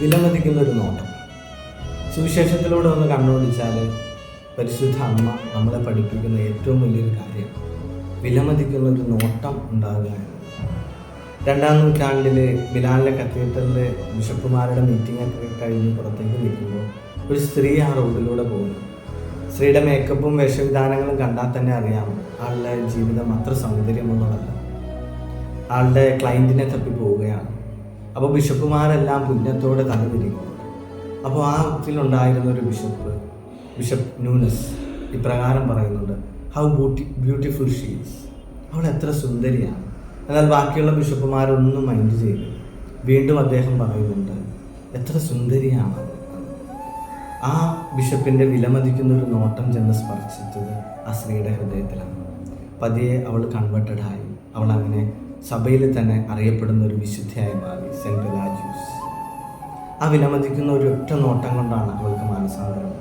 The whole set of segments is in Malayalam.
വിലമതിക്കുന്ന ഒരു നോട്ടം. സുവിശേഷത്തിലൂടെ ഒന്ന് കണ്ണോടിച്ചാൽ പരിശുദ്ധ അമ്മ നമ്മളെ പഠിപ്പിക്കുന്ന ഏറ്റവും വലിയൊരു കാര്യം വിലമതിക്കുന്ന ഒരു നോട്ടം ഉണ്ടാകുക രണ്ടാം നൂറ്റാണ്ടിൽ മിലാനിലെ കത്തീഡ്രലിലെ ബിഷപ്പുമാരുടെ മീറ്റിംഗ് ഒക്കെ കഴിഞ്ഞ് പുറത്തേക്ക് നിൽക്കുമ്പോൾ ഒരു സ്ത്രീ ആ റോഡിലൂടെ പോകുന്നു. സ്ത്രീയുടെ മേക്കപ്പും വേഷവിധാനങ്ങളും കണ്ടാൽ തന്നെ അറിയാം ആളുടെ ജീവിതം അത്ര സൗന്ദര്യമുള്ളതല്ല. ആളുടെ ക്ലയന്റിനെ തപ്പി പോവുകയാണ്. അപ്പോൾ ബിഷപ്പുമാരെല്ലാം പുണ്യത്തോടെ തലതിരിക്കുന്നു അപ്പോൾ ആ ഇതിലുണ്ടായിരുന്ന ഒരു ബിഷപ്പ് ബിഷപ്പ് ന്യൂനസ് ഇപ്രകാരം പറയുന്നുണ്ട് ഹൗ ബ്യൂട്ടി ബ്യൂട്ടിഫുൾ ഷീസ് അവൾ എത്ര സുന്ദരിയാണ്. എന്നാൽ ബാക്കിയുള്ള ബിഷപ്പുമാരൊന്നും മൈൻഡ് ചെയ്തു വീണ്ടും അദ്ദേഹം പറയുന്നുണ്ട് എത്ര സുന്ദരിയാണ് ആ ബിഷപ്പിന്റെ വിലമതിക്കുന്ന ഒരു നോട്ടം ചെന്ന് സ്പർശിച്ചത് ആ സ്ത്രീയുടെ ഹൃദയത്തിലാണ്. പതിയെ അവൾ കൺവെർട്ടഡായി അവൾ അങ്ങനെ സഭയിൽ തന്നെ അറിയപ്പെടുന്ന ഒരു വിശുദ്ധയായി മാറി സെന്റ് പെലാജിയൂസ്. ആ വിലമതിക്കുന്ന ഒരു ഒറ്റ നോട്ടം കൊണ്ടാണ് അവൾക്ക് മാനസാന്തരം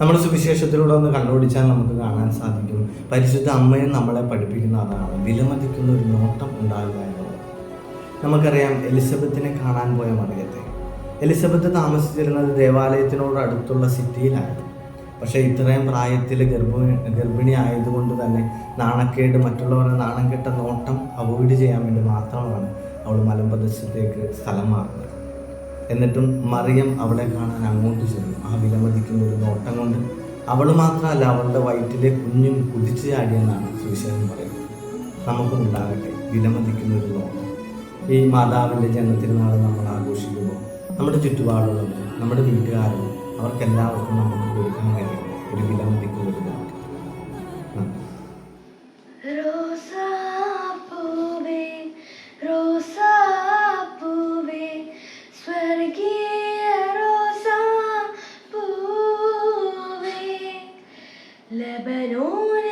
നമ്മൾ സുവിശേഷത്തിലൂടെ ഒന്ന് കണ്ടുപിടിച്ചാൽ നമുക്ക് കാണാൻ സാധിക്കും പരിശുദ്ധ അമ്മയെ നമ്മളെ പഠിപ്പിക്കുന്ന അതാണ് വിലമതിക്കുന്ന ഒരു നോട്ടം ഉണ്ടാകുക എന്നുള്ളത്. നമുക്കറിയാം എലിസബത്തിനെ കാണാൻ പോയ മറിയത്തെ. എലിസബത്ത് താമസിച്ചിരുന്നത് ദേവാലയത്തിനോട് അടുത്തുള്ള സിറ്റിയിലായിരുന്നു. പക്ഷേ ഇത്രയും പ്രായത്തിൽ ഗർഭിണി ഗർഭിണി ആയതുകൊണ്ട് തന്നെ നാണക്കേട് മറ്റുള്ളവരുടെ നാണം കെട്ട നോട്ടം അവോയ്ഡ് ചെയ്യാൻ വേണ്ടി മാത്രമാണ് അവൾ മലമ്പ്രദേശത്തേക്ക് സ്ഥലം മാറുന്നത്. എന്നിട്ടും മറിയം അവളെ കാണാൻ അങ്ങോട്ട് ചെന്നു. ആ വിലമതിക്കുന്ന ഒരു നോട്ടം കൊണ്ട് അവൾ മാത്രമല്ല അവളുടെ വയറ്റിലെ കുഞ്ഞും കുതിച്ചു ചാടിയെന്നാണ് സുവിശേഷം പറയുന്നത്. നമുക്കും ഉണ്ടാകട്ടെ വിലമതിക്കുന്ന ഒരു നോട്ടം. ഈ മാതാവിന്റെ ജന്മത്തിരുന്നാൾ നമ്മൾ ആഘോഷിക്കുമ്പോൾ നമ്മുടെ ചുറ്റുപാടുള്ളവർ നമ്മുടെ വീട്ടുകാരും അവർക്കെല്ലാവർക്കും നമുക്ക് കൊടുക്കാൻ കഴിയും. ഒരു വില മതിക്കുന്നതിന് لبنون